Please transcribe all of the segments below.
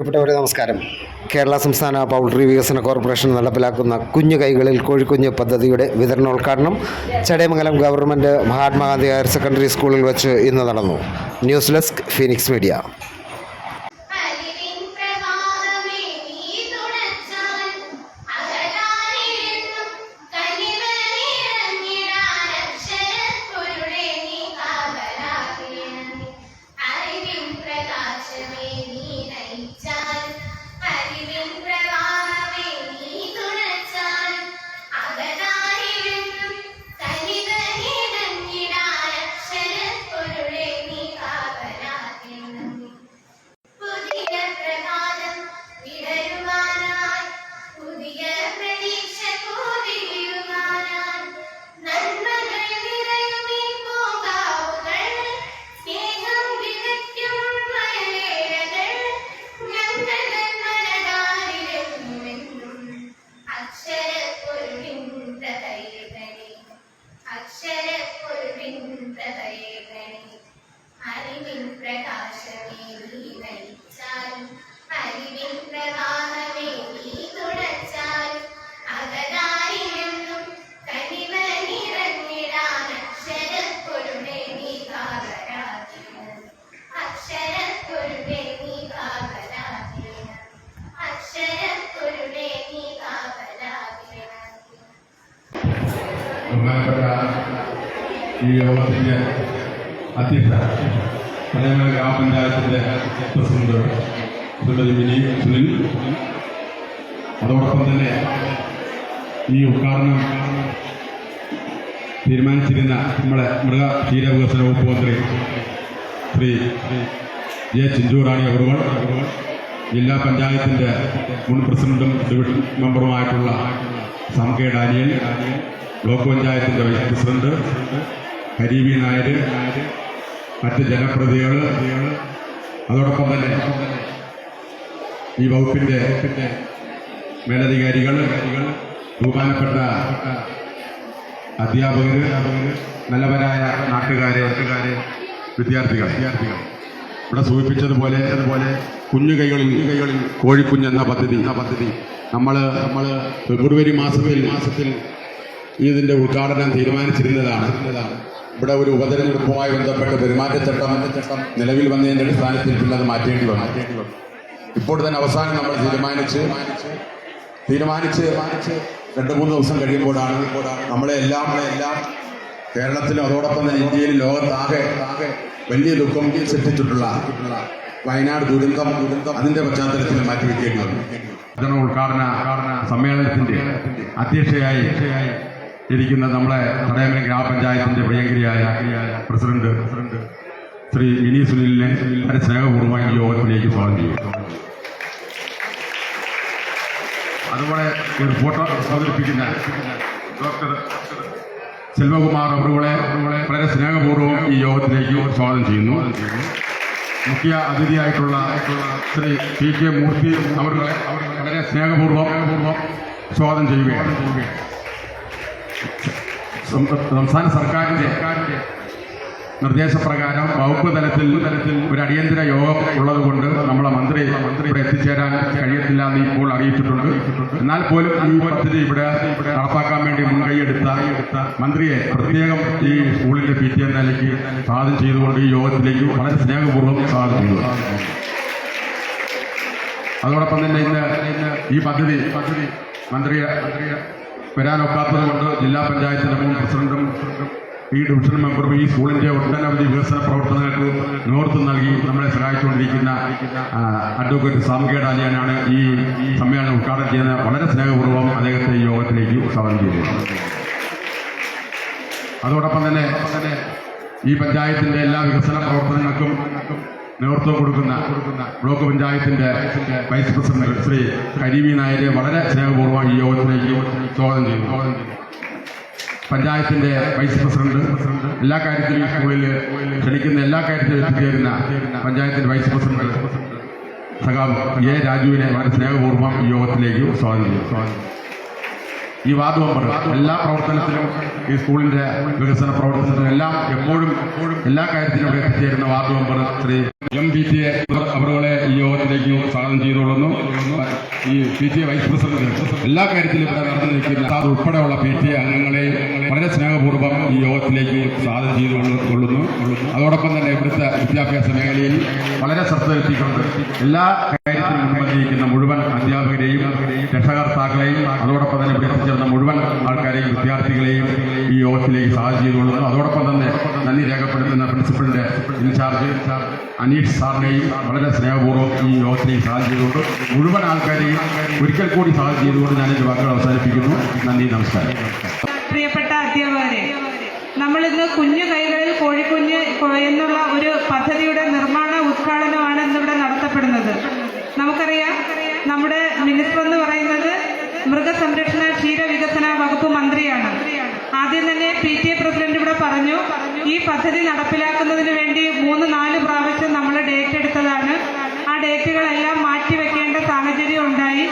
പ്രിയപ്പെട്ടവരെ നമസ്കാരം. കേരള സംസ്ഥാന പൗൾട്രി വികസന കോർപ്പറേഷൻ നടപ്പിലാക്കുന്ന കുഞ്ഞു കൈകളിൽ കോഴിക്കുഞ്ഞ് പദ്ധതിയുടെ വിതരണോദ്ഘാടനം Chadayamangalam government Mahatma Gandhi higher secondary സ്കൂളിൽ വെച്ച് ഇന്ന് നടന്നു. News desk Phoenix media. അധ്യക്ഷ ഗ്രാമപഞ്ചായത്തിന്റെ പ്രസിഡന്റ് ശ്രീമതി മിനി സുനിൽ. അതോടൊപ്പം തന്നെ ഈ ഉദ്ഘാടനം തീരുമാനിച്ചിരുന്ന നമ്മുടെ മൃഗ ക്ഷീരവികസന വകുപ്പ് മന്ത്രി ശ്രീ ജെ ചിഞ്ചൂറാണി അഗർവാൾ ജില്ലാ പഞ്ചായത്തിന്റെ മുൻ പ്രസിഡന്റും ഡിവിഷൻ മെമ്പറുമായിട്ടുള്ള സം കെ ഡാനിയൽ ബ്ലോക്ക് പഞ്ചായത്തിന്റെ വൈസ് പ്രസിഡന്റ് കരീബി നായർ മറ്റ് ജനപ്രതികൾ അതോടൊപ്പം തന്നെ ഈ വകുപ്പിന്റെ മേലധികാരികൾ ബഹുമാനപ്പെട്ട അധ്യാപകർ നല്ലവരായ നാട്ടുകാരെ വിദ്യാർത്ഥികൾ വിദ്യാർത്ഥികൾ ഇവിടെ സൂചിപ്പിച്ചതുപോലെ അതുപോലെ കുഞ്ഞു കൈകളിൽ കൈകളിൽ കോഴിക്കുഞ്ഞ് എന്ന പദ്ധതി. എന്ന പദ്ധതി നമ്മൾ നമ്മൾ ഫെബ്രുവരി മാസത്തിൽ മാസത്തിൽ ഇതിന്റെ ഉദ്ഘാടനം തീരുമാനിച്ചിരുന്നതാണ്. ഇവിടെ ഒരു ഉപതെരഞ്ഞെടുപ്പുമായി ബന്ധപ്പെട്ട് പെരുമാറ്റച്ചട്ടം നിലവിൽ വന്നതിന്റെ അടിസ്ഥാനത്തിൽ പിന്നെ അത് മാറ്റേണ്ടി വന്നു. ഇപ്പോൾ തന്നെ അവസാനം നമ്മൾ തീരുമാനിച്ച് തീരുമാനിച്ച് രണ്ട് മൂന്ന് ദിവസം കഴിയുമ്പോഴാണ് നമ്മളെ എല്ലാം എല്ലാം കേരളത്തിലും അതോടൊപ്പം തന്നെ ഇന്ത്യയിലും ലോകത്താകെ വലിയ ദുഃഖം സൃഷ്ടിച്ചിട്ടുള്ള വയനാട് ദുരന്തം ദുരന്തം അതിന്റെ പശ്ചാത്തലത്തിൽ മാറ്റിവെക്കേണ്ടി വന്നു. ഉദ്ഘാടന സമ്മേളനത്തിന്റെ അധ്യക്ഷയായി ഇരിക്കുന്ന നമ്മളെ തടയമല ഗ്രാമപഞ്ചായത്തിന്റെ പ്രിയങ്കരിയായ പ്രസിഡന്റ് ശ്രീ മിനി സുനിലിനെ വളരെ സ്നേഹപൂർവമായി യോഗത്തിലേക്ക് സ്വാഗതം ചെയ്യും അതുപോലെ ഒരു ഫോട്ടോ അവതരിപ്പിക്കുന്ന ഡോക്ടർ സെൽവകുമാർ അവരുകളെ വളരെ സ്നേഹപൂർവം ഈ യോഗത്തിലേക്ക് സ്വാഗതം ചെയ്യുന്നു. മുഖ്യ അതിഥിയായിട്ടുള്ള ശ്രീ പി കെ മൂർത്തി അവരുടെ വളരെ സ്നേഹപൂർവം സ്വാഗതം ചെയ്യുകയാണ്. സംസ്ഥാന സർക്കാരിന്റെ നിർദ്ദേശപ്രകാരം വകുപ്പ് തലത്തിൽ തലത്തിൽ ഒരു അടിയന്തര യോഗം ഉള്ളതുകൊണ്ട് നമ്മളെ മന്ത്രി മന്ത്രി ഇവിടെ എത്തിച്ചേരാൻ കഴിയത്തില്ല എന്ന് ഇപ്പോൾ അറിയിച്ചിട്ടുണ്ട്. എന്നാൽ പോലും ഈ പദ്ധതി ഇവിടെ നടപ്പാക്കാൻ വേണ്ടി മുൻകൈയെടുത്ത മന്ത്രിയെ പ്രത്യേകം ഈ സ്കൂളിന്റെ പി ടി എം നിലയ്ക്ക് സ്വാഗതം ചെയ്തുകൊണ്ട് ഈ യോഗത്തിലേക്ക് വളരെ സ്നേഹപൂർവം സ്വാഗതം ചെയ്തു അതോടൊപ്പം തന്നെ ഇന്ന് ഈ പദ്ധതി പദ്ധതി മന്ത്രിയെ മന്ത്രിയെ വരാനൊക്കാത്തത് കൊണ്ട് ജില്ലാ പഞ്ചായത്തിന്റെ മുൻ പ്രസിഡന്റും ഈ ഡിവിഷൻ മെമ്പറും ഈ സ്കൂളിന്റെ ഒട്ടനവധി വികസന പ്രവർത്തനങ്ങൾക്ക് നേതൃത്വം നൽകി നമ്മളെ സഹായിച്ചുകൊണ്ടിരിക്കുന്ന അഡ്വക്കേറ്റ് സാംകേഡ് അലിയാനാണ് ഈ സമ്മേളനം ഉദ്ഘാടനം ചെയ്യുന്നത്. വളരെ സ്നേഹപൂർവം അദ്ദേഹത്തെ ഈ യോഗത്തിലേക്ക് സ്വാഗതം ചെയ്തു അതോടൊപ്പം തന്നെ ഈ പഞ്ചായത്തിന്റെ എല്ലാ വികസന പ്രവർത്തനങ്ങൾക്കും നേതൃത്വം കൊടുക്കുന്ന ബ്ലോക്ക് പഞ്ചായത്തിന്റെ വൈസ് പ്രസിഡന്റ് ശ്രീ കരീവി നായരെ വളരെ സ്നേഹപൂർവം ഈ യോഗത്തിലേക്ക് സ്വാഗതം ചെയ്യുന്നു പഞ്ചായത്തിന്റെ വൈസ് പ്രസിഡന്റ് എല്ലാ കാര്യത്തിലും സ്കൂളിൽ ക്ഷണിക്കുന്ന എല്ലാ കാര്യത്തിലും എത്തിച്ചേരുന്ന പഞ്ചായത്തിന്റെ വൈസ് പ്രസിഡന്റ് സഖാവ് എ രാജുവിനെ വളരെ സ്നേഹപൂർവം ഈ യോഗത്തിലേക്ക് സ്വാഗതം ചെയ്തു സ്വാഗതം. ഈ വാർഡ് മെമ്പർ എല്ലാ പ്രവർത്തനത്തിലും ഈ സ്കൂളിന്റെ വികസന പ്രവർത്തനത്തിലും എല്ലാം എപ്പോഴും എല്ലാ കാര്യത്തിലും എത്തിച്ചേരുന്ന ward member Shri M P T A അവരുകളെ ഈ യോഗത്തിലേക്ക് സ്വാഗതം ചെയ്തുകൊള്ളുന്നു. ഈ P T A vice president എല്ലാ കാര്യത്തിലും ഇവിടെ നടന്നു നിൽക്കുന്ന ഉൾപ്പെടെയുള്ള പി ടി എ അംഗങ്ങളെ വളരെ സ്നേഹപൂർവം ഈ യോഗത്തിലേക്ക് സ്വാഗതം ചെയ്തുകൊള്ളുന്നു. അതോടൊപ്പം തന്നെ ഇവിടുത്തെ വിദ്യാഭ്യാസ മേഖലയിൽ വളരെ ശ്രദ്ധ എത്തിക്കൊണ്ട് എല്ലാ കാര്യത്തിലും മുൻപന്തിരിക്കുന്ന മുഴുവൻ അധ്യാപകരെയും രക്ഷകർത്താക്കളെയും അതോടൊപ്പം തന്നെ ഇവിടെ എത്തിച്ചേർന്ന മുഴുവൻ ആൾക്കാരെയും വിദ്യാർത്ഥികളെയും ഈ യോഗത്തിലേക്ക് സ്വാഗതം ചെയ്തുകൊള്ളുന്നു അതോടൊപ്പം തന്നെ നന്ദി രേഖപ്പെടുത്തുന്ന പ്രിൻസിപ്പലിന്റെ ഇൻചാർജ് അനീഷ് സാറിനെയും വളരെ സ്നേഹപൂർവം ഈ യോഗത്തിലേക്ക് സ്വാഗതം ചെയ്തുകൊണ്ട് മുഴുവൻ ആൾക്കാരെയും ഒരിക്കൽ കൂടി സ്വാഗതം ചെയ്തുകൊണ്ട് ഞാൻ എന്റെ വാക്കുകൾ അവസാനിപ്പിക്കുന്നു. നന്ദി നമസ്കാരം. പ്രിയപ്പെട്ട അധ്യാപകരെ നമ്മളിന്ന് കുഞ്ഞു കൈകളിൽ കോഴിക്കുഞ്ഞ് എന്നുള്ള ഒരു പദ്ധതിയുടെ നിർമ്മാണ ഉദ്ഘാടനമാണ് ഇന്നിവിടെ നടത്തപ്പെടുന്നത്. നമുക്കറിയാം നമ്മുടെ മിനിസ്റ്റർ എന്ന് പറയുന്നത് മൃഗസംരക്ഷണ ക്ഷീരവികസന വകുപ്പ് മന്ത്രിയാണ്. ആദ്യം തന്നെ പി ടി എ പ്രസിഡന്റ് ഇവിടെ പറഞ്ഞു ഈ പദ്ധതി നടപ്പിലാക്കുന്നതിന് വേണ്ടി മൂന്ന് നാല് പ്രാവശ്യം നമ്മൾ ഡേറ്റ് എടുത്തതാണ്. ആ ഡേറ്റുകളെല്ലാം മാറ്റിവെക്കേണ്ട സാഹചര്യം ഉണ്ടായി.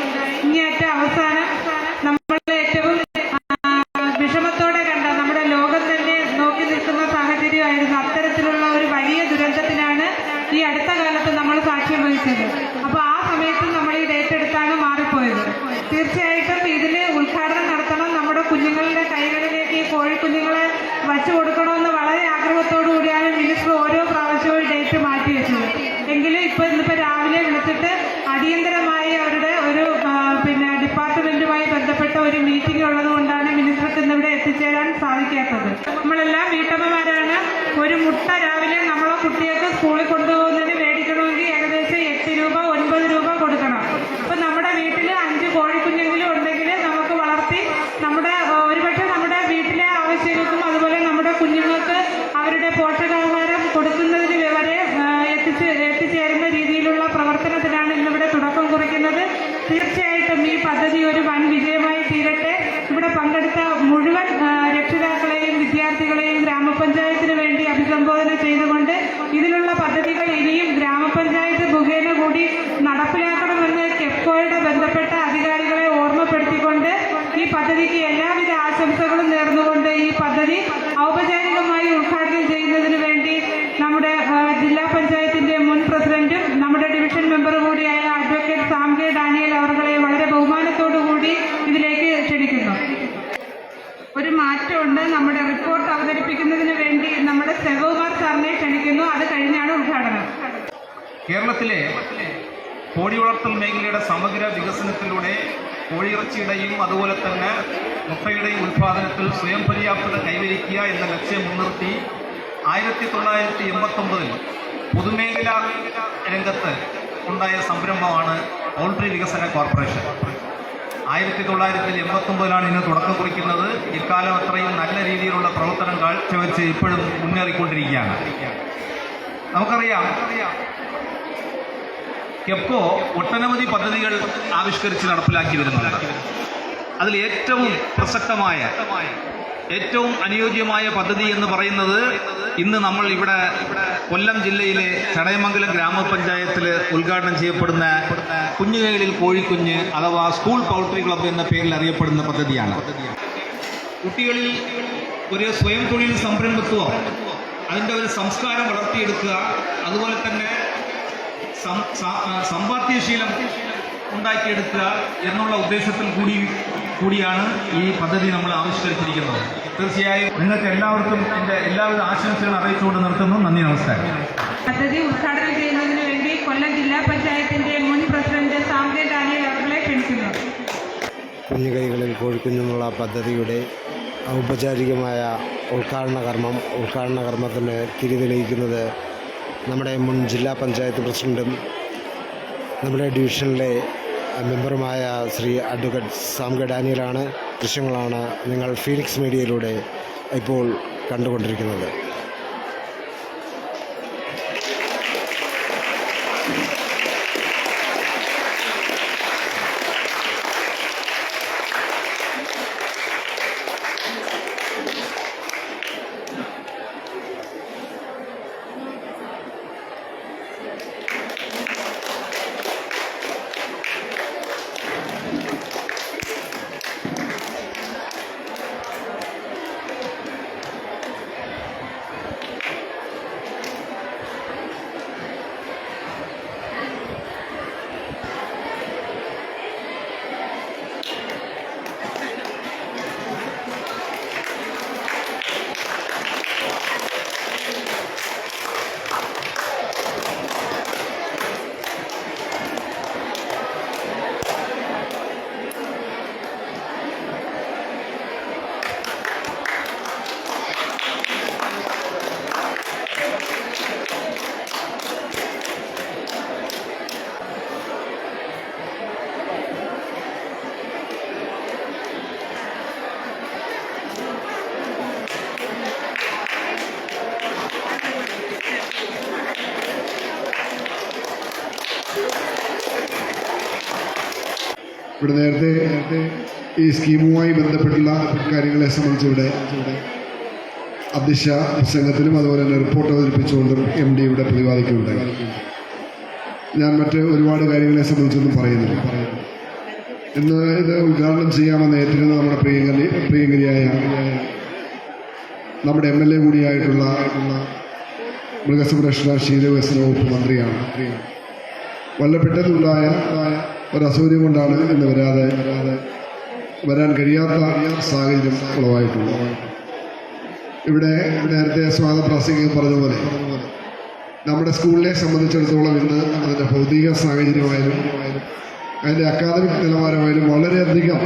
ഒരു മീറ്റിംഗ് ഉള്ളത് കൊണ്ടാണ് മിനിസ്റ്റർക്ക് ഇന്നിവിടെ എത്തിച്ചേരാൻ സാധിക്കാത്തത്. നമ്മളെല്ലാം വീട്ടമ്മമാരാണ്. ഒരു മുട്ട രാവിലെ നമ്മളെ കുട്ടികൾക്ക് സ്കൂളിൽ കൊണ്ടുപോകുന്നതിന് മേടിക്കണമെങ്കിൽ ഏകദേശം എട്ട് രൂപ ഒൻപത് രൂപ കൊടുക്കണം അപ്പൊ നമ്മുടെ വീട്ടിൽ അഞ്ച് കോഴിക്കുഞ്ഞെങ്കിലും ഉണ്ടെങ്കിൽ നമുക്ക് വളർത്തി നമ്മുടെ ആ, ഒരുപക്ഷെ നമ്മുടെ വീട്ടിലെ ആവശ്യങ്ങൾക്കും അതുപോലെ നമ്മുടെ കുഞ്ഞുങ്ങൾക്ക് അവരുടെ പോഷകാഹാരം കൊടുക്കുന്നതിന് വരെ ആ, എത്തിച്ച് എത്തിച്ചേരുന്ന രീതിയിലുള്ള പ്രവർത്തനത്തിനാണ് ഇന്നിവിടെ തുടക്കം കുറിക്കുന്നത് തീർച്ചയായിട്ടും ഈ പദ്ധതി ഒരു വൻ വിജയമായി തീരട്ടെ ഇവിടെ പങ്കെടുത്ത മുഴുവൻ ആ, രക്ഷിതാക്കളെയും വിദ്യാർത്ഥികളെയും ഗ്രാമപഞ്ചായത്തിന് വേണ്ടി അഭിസംബോധന ചെയ്തുകൊണ്ട് ഇതിലുള്ള പദ്ധതികൾ ഇനിയും ഗ്രാമപഞ്ചായത്ത് മുഖേന കൂടി നടപ്പിലാക്കണമെന്ന് കെപ്കോയുടെ ബന്ധപ്പെട്ട അധികാരികളെ ഓർമ്മപ്പെടുത്തിക്കൊണ്ട് ഈ പദ്ധതിക്ക് എല്ലാവിധ ആശംസകളും നേർന്നുകൊണ്ട് ഈ പദ്ധതി ഔപചാരികമായി ഉദ്ഘാടനം ചെയ്യുന്നതിന് വേണ്ടി നമ്മുടെ ആ, ജില്ലാ പഞ്ചായത്തിന്റെ മുൻ പ്രസിഡന്റും നമ്മുടെ ഡിവിഷൻ മെമ്പർ കൂടിയായ അഡ്വക്കേറ്റ് സാം കെ ഡാനിയൽ അവർകളെ വളരെ ബഹുമാനത്തോടു കൂടി ഇതിലേക്ക് ക്ഷണിക്കുന്നു. ഒരു മാറ്റമുണ്ട്. നമ്മുടെ റിപ്പോർട്ട് അവതരിപ്പിക്കുന്നതിന് വേണ്ടി നമ്മുടെ സെവകുമാർ സാറിനെ ക്ഷണിക്കുന്നു. അത് കഴിഞ്ഞാണ് ഉദ്ഘാടനം. കേരളത്തിലെ കോഴി വളർത്തൽ മേഖലയുടെ സമഗ്ര വികസനത്തിലൂടെ കോഴിയിറച്ചിയുടെയും അതുപോലെ തന്നെ മുട്ടയുടെയും ഉൽപ്പാദനത്തിൽ സ്വയം പര്യാപ്തത കൈവരിക്കുക എന്ന ലക്ഷ്യം മുൻനിർത്തി ആയിരത്തി തൊള്ളായിരത്തി എൺപത്തൊമ്പതിൽ പൊതുമേഖലാ രംഗത്ത് ഉണ്ടായ സംരംഭമാണ് പൗൾട്രി വികസന കോർപ്പറേഷൻ. ആയിരത്തി തൊള്ളായിരത്തി എൺപത്തൊമ്പതിലാണ് ഇന്ന് തുടക്കം കുറിക്കുന്നത്. ഇക്കാലം അത്രയും നല്ല രീതിയിലുള്ള പ്രവർത്തനം കാഴ്ചവെച്ച് ഇപ്പോഴും മുന്നേറിക്കൊണ്ടിരിക്കുകയാണ്. നമുക്കറിയാം കെപ്കോ ഒട്ടനവധി പദ്ധതികൾ ആവിഷ്കരിച്ച് നടപ്പിലാക്കി വരുന്നുണ്ട്. അതിൽ ഏറ്റവും പ്രസക്തമായ ഏറ്റവും അനുയോജ്യമായ പദ്ധതി എന്ന് പറയുന്നത് ഇന്ന് നമ്മൾ ഇവിടെ കൊല്ലം ജില്ലയിലെ ചടയമംഗലം ഗ്രാമപഞ്ചായത്തിൽ ഉദ്ഘാടനം ചെയ്യപ്പെടുന്ന കുഞ്ഞുകൈകളിൽ കോഴിക്കുഞ്ഞ് അഥവാ സ്കൂൾ പൗൾട്രി ക്ലബ്ബ് എന്ന പേരിൽ അറിയപ്പെടുന്ന പദ്ധതിയാണ്. കുട്ടികളിൽ ഒരു സ്വയം തൊഴിൽ സംരംഭത്വം അതിന്റെ ഒരു സംസ്കാരം വളർത്തിയെടുക്കുക അതുപോലെ തന്നെ സമ്പാദ്യശീലം ഉണ്ടാക്കിയെടുക്കുക എന്നുള്ള ഉദ്ദേശത്തിൽ കൂടി കൂടിയാണ് ഈ പദ്ധതി നമ്മൾ ആവിഷ്കരിച്ചിരിക്കുന്നത്. തീർച്ചയായും നിങ്ങൾക്ക് എല്ലാവർക്കും എന്റെ എല്ലാവിധ ആശംസകളും അറിയിച്ചുകൊണ്ട് നിർത്തുന്നു. നന്ദി നമസ്കാരം. പദ്ധതി ഉദ്ഘാടനം ചെയ്യുന്നതിന് വേണ്ടി കൊല്ലം ജില്ലാ പഞ്ചായത്തിന്റെ മുൻ പ്രസിഡന്റ് സാം കെ ഡാനിയൽ അവരെ ക്ഷണിക്കുന്നു. കുഞ്ഞു കൈകളിൽ കോഴിക്കുഞ്ഞെന്നുള്ള പദ്ധതിയുടെ ഔപചാരികമായ ഉദ്ഘാടന കർമ്മം ഉദ്ഘാടന കർമ്മത്തിന് തിരി തെളിയിക്കുന്നത് നമ്മുടെ മുൻ ജില്ലാ പഞ്ചായത്ത് പ്രസിഡന്റും നമ്മുടെ ഡിവിഷനിലെ മെമ്പറുമായ ശ്രീ അഡ്വക്കേറ്റ് സാംഗ ഡാനിയലാണ് ദൃശ്യങ്ങളാണ് നിങ്ങൾ ഫീനിക്സ് മീഡിയയിലൂടെ ഇപ്പോൾ കണ്ടുകൊണ്ടിരിക്കുന്നത്. ഇവിടെ നേരത്തെ ഈ സ്കീമുമായി ബന്ധപ്പെട്ടുള്ള കാര്യങ്ങളെ സംബന്ധിച്ച് ഇവിടെ അധ്യക്ഷ പ്രസംഗത്തിലും അതുപോലെ തന്നെ റിപ്പോർട്ട് അവതരിപ്പിച്ചുകൊണ്ടും എം ഡി ഇവിടെ പ്രതിപാദിക്കുകയുണ്ടായി ഞാൻ മറ്റ് ഒരുപാട് കാര്യങ്ങളെ സംബന്ധിച്ചൊന്നും പറയുന്നില്ല. ഇന്ന് ഇത് ഉദ്ഘാടനം ചെയ്യാമെന്ന് ഏറ്റിരുന്ന നമ്മുടെ പ്രിയങ്കരി പ്രിയങ്കരിയായ നമ്മുടെ എം എൽ എ കൂടിയായിട്ടുള്ള മൃഗസംരക്ഷണ ക്ഷീരവികസന വകുപ്പ് മന്ത്രിയാണ്. വളരെ പെട്ടെന്നുണ്ടായ ഒരു അസൗകര്യം കൊണ്ടാണ് ഇന്ന് വരാതെ വരാൻ കഴിയാത്ത സാഹചര്യം ഉളവായിട്ടുള്ളത്. ഇവിടെ നേരത്തെ സ്വാഗത പ്രാസംഗികൻ പറഞ്ഞതുപോലെ പോലെ നമ്മുടെ സ്കൂളിനെ സംബന്ധിച്ചിടത്തോളം ഇന്ന് അതിന്റെ ഭൗതിക സാഹചര്യമായാലും അതിന്റെ അക്കാദമിക് നിലവാരമായാലും വളരെയധികം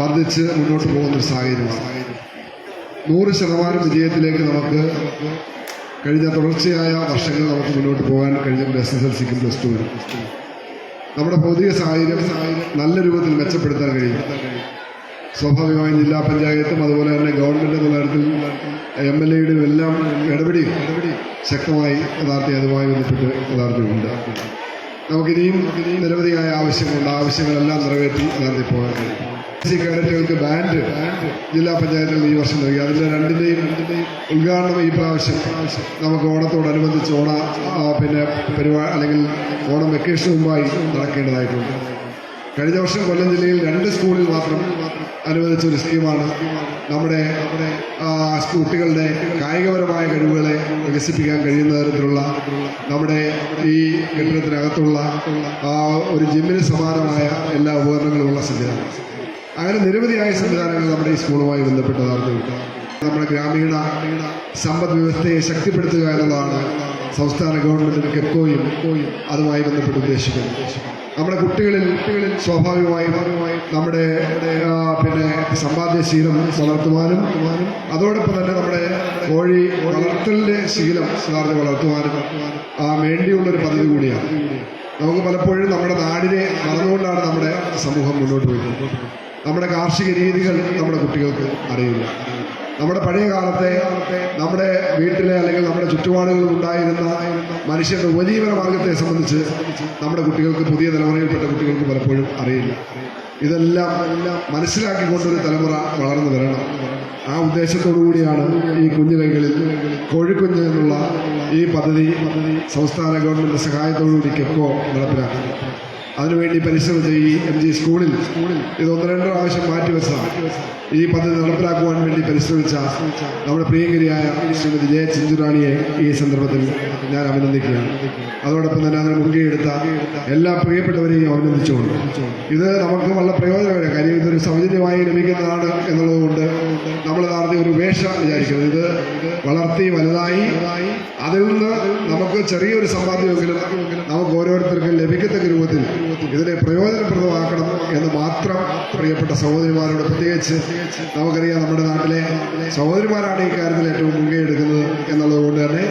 വർദ്ധിച്ച് മുന്നോട്ട് പോകുന്ന ഒരു സാഹചര്യമാണ്. നൂറ് ശതമാനം വിജയത്തിലേക്ക് നമുക്ക് കഴിഞ്ഞ തുടർച്ചയായ വർഷങ്ങൾ നമുക്ക് മുന്നോട്ട് പോകാൻ കഴിഞ്ഞിട്ടുണ്ട് എസ് എസ് എൽ സിക്കും പ്ലസ് ടുവിനും നമ്മുടെ ഭൗതിക സാഹചര്യം നല്ല രൂപത്തിൽ മെച്ചപ്പെടുത്താൻ കഴിയും. സ്വാഭാവികമായും ജില്ലാ പഞ്ചായത്തും അതുപോലെ തന്നെ ഗവൺമെന്റ് എന്ന തരത്തിൽ എം എൽ എയുടെയും എല്ലാം ഇടപെടി ശക്തമായി യഥാർത്ഥി അതുമായി ബന്ധപ്പെട്ട് യഥാർത്ഥമുണ്ട്. നമുക്കിനിയും നിരവധിയായ ആവശ്യങ്ങളുണ്ട് ആവശ്യങ്ങളെല്ലാം നിറവേറ്റി യഥാർത്ഥി പോകാൻ കഴിയും. സി ബാൻഡ് ജില്ലാ പഞ്ചായത്തുകൾ ഈ വർഷം നൽകി. അതിന്റെ രണ്ടിന്റെയും ഉദ്ഘാടനം ഈ പ്രാവശ്യം നമുക്ക് ഓണത്തോടനുബന്ധിച്ച് ഓണ പിന്നെ പരിപാടി അല്ലെങ്കിൽ ഓണം വെക്കേഷന് മുമ്പായി നടക്കേണ്ടതായിട്ടുണ്ട്. കഴിഞ്ഞ വർഷം കൊല്ലം ജില്ലയിൽ രണ്ട് സ്കൂളിൽ മാത്രം അനുവദിച്ച ഒരു സ്കീമാണ് നമ്മുടെ കുട്ടികളുടെ കായികപരമായ കഴിവുകളെ വികസിപ്പിക്കാൻ കഴിയുന്ന തരത്തിലുള്ള നമ്മുടെ ഈ കെട്ടിടത്തിനകത്തുള്ള ഒരു ജിമ്മിന് സമാനമായ എല്ലാ ഉപകരണങ്ങളുമുള്ള സംവിധാനം. അങ്ങനെ നിരവധിയായ സംവിധാനങ്ങൾ നമ്മുടെ ഈ സ്കൂളുമായി ബന്ധപ്പെട്ടതാണ് നമ്മുടെ ഗ്രാമീണ സമ്പദ് വ്യവസ്ഥയെ ശക്തിപ്പെടുത്തുക എന്നുള്ളതാണ് സംസ്ഥാന ഗവൺമെന്റിന് കെക്കോയും അതുമായി ബന്ധപ്പെട്ട് ഉദ്ദേശിക്കുന്നത്. നമ്മുടെ കുട്ടികളിൽ കുട്ടികളിൽ സ്വാഭാവികമായും നമ്മുടെ പിന്നെ സമ്പാദ്യശീലം വളർത്തുവാനും അതോടൊപ്പം തന്നെ നമ്മുടെ കോഴി വളർത്തലിന്റെ ശീലം സാറിന് വളർത്തുവാനും ആ വേണ്ടിയുള്ളൊരു പദ്ധതി കൂടിയാണ്. നമുക്ക് പലപ്പോഴും നമ്മുടെ നാടിനെ മറന്നുകൊണ്ടാണ് നമ്മുടെ സമൂഹം മുന്നോട്ട് പോയിട്ടുള്ളത് നമ്മുടെ കാർഷിക രീതികൾ നമ്മുടെ കുട്ടികൾക്ക് അറിയില്ല. നമ്മുടെ പഴയ കാലത്തെ നമ്മുടെ വീട്ടിലെ അല്ലെങ്കിൽ നമ്മുടെ ചുറ്റുപാടുകളിൽ ഉണ്ടായിരുന്ന മനുഷ്യന്റെ ഉപജീവന മാർഗത്തെ സംബന്ധിച്ച് നമ്മുടെ കുട്ടികൾക്ക് പുതിയ തലമുറയിൽപ്പെട്ട കുട്ടികൾക്ക് പലപ്പോഴും അറിയില്ല. ഇതെല്ലാം മനസ്സിലാക്കിക്കൊണ്ടൊരു തലമുറ വളർന്നു വരണം. ആ ഉദ്ദേശത്തോടു കൂടിയാണ് ഈ കുഞ്ഞു കൈകളിൽ കോഴിക്കുഞ്ഞ് എന്നുള്ള ഈ പദ്ധതി സംസ്ഥാന ഗവൺമെന്റ് സഹായത്തോടുകൂടി കെപ്പോ നടപ്പിലാക്കുന്നത്. അതിനുവേണ്ടി പരിശ്രമിച്ച ഈ എം ജി സ്കൂളിൽ ഇത് ഒന്ന് രണ്ട് പ്രാവശ്യം മാറ്റിവെച്ചതാണ് ഈ പദ്ധതി നടപ്പിലാക്കുവാൻ വേണ്ടി പരിശ്രമിച്ച നമ്മുടെ പ്രിയങ്കരിയായ ശ്രീമതി ജയ ചിഞ്ചുറാണിയെ ഈ സന്ദർഭത്തിൽ ഞാൻ അഭിനന്ദിക്കുകയാണ്. അതോടൊപ്പം തന്നെ അതിന് മുൻകൈയെടുത്ത എല്ലാ പ്രിയപ്പെട്ടവരെയും അഭിനന്ദിച്ചുകൊണ്ട്. ഇത് നമുക്ക് വളരെ പ്രയോജനമാണ് കാര്യം. ഇതൊരു സൗജന്യമായി ലഭിക്കുന്നതാണ് എന്നുള്ളതുകൊണ്ട് നമ്മൾ നടത്തിയ ഒരു വേഷ വിചാരിക്കുന്നത്. ഇത് വളർത്തി വലുതായി അതിൽ നിന്ന് നമുക്ക് ചെറിയൊരു സമ്പാദ്യമെങ്കിലും നമുക്ക് ഓരോരുത്തർക്കും ലഭിക്കത്തക്ക രൂപത്തിൽ ഇതിനെ പ്രയോജനപ്രദമാക്കണം എന്ന് മാത്രം പ്രിയപ്പെട്ട സഹോദരിമാരോട് പ്രത്യേകിച്ച് നമുക്കറിയാം നമ്മുടെ നാട്ടിലെ സഹോദരിമാരാണ് ഈ കാര്യത്തിൽ ഏറ്റവും മുൻകൈ എടുക്കുന്നത് എന്നുള്ളത് കൊണ്ട് തന്നെ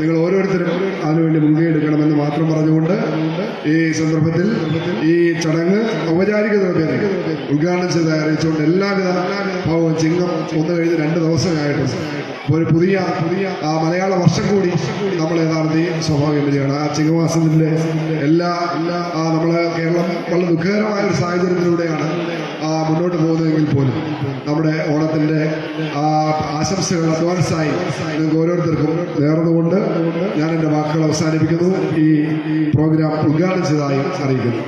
നിങ്ങൾ ഓരോരുത്തരും അതിനുവേണ്ടി മുൻകൈ എടുക്കണമെന്ന് മാത്രം പറഞ്ഞുകൊണ്ട് ഈ സന്ദർഭത്തിൽ ഈ ചടങ്ങ് ഔപചാരികത ഉദ്ഘാടനം ചെയ്ത് അറിയിച്ചുകൊണ്ട് എല്ലാവിധ ചിങ്ങം ഒന്ന് കഴിഞ്ഞ് രണ്ട് ദിവസമായിട്ടുണ്ട്. ഒരു പുതിയ പുതിയ മലയാള വർഷം കൂടി നമ്മൾ യഥാർത്ഥി സ്വാഭാവികം വിജയമാണ് ആ ചിങ്ങമാസത്തിന്റെ എല്ലാ എല്ലാ നമ്മൾ കേരളം വളരെ ദുഃഖകരമായ ഒരു സാഹചര്യത്തിലൂടെയാണ് മുന്നോട്ട് പോകുന്നതെങ്കിൽ പോലും നമ്മുടെ ഓണത്തിന്റെ ആശംസകൾ അഡ്വാൻസായി നിങ്ങൾക്ക് ഓരോരുത്തർക്കും നേർന്നുകൊണ്ട് ഞാൻ എന്റെ വാക്കുകൾ അവസാനിപ്പിക്കുന്നു. ഈ പ്രോഗ്രാം ഉദ്ഘാടനം ചെയ്തതായി അറിയിക്കുന്നു.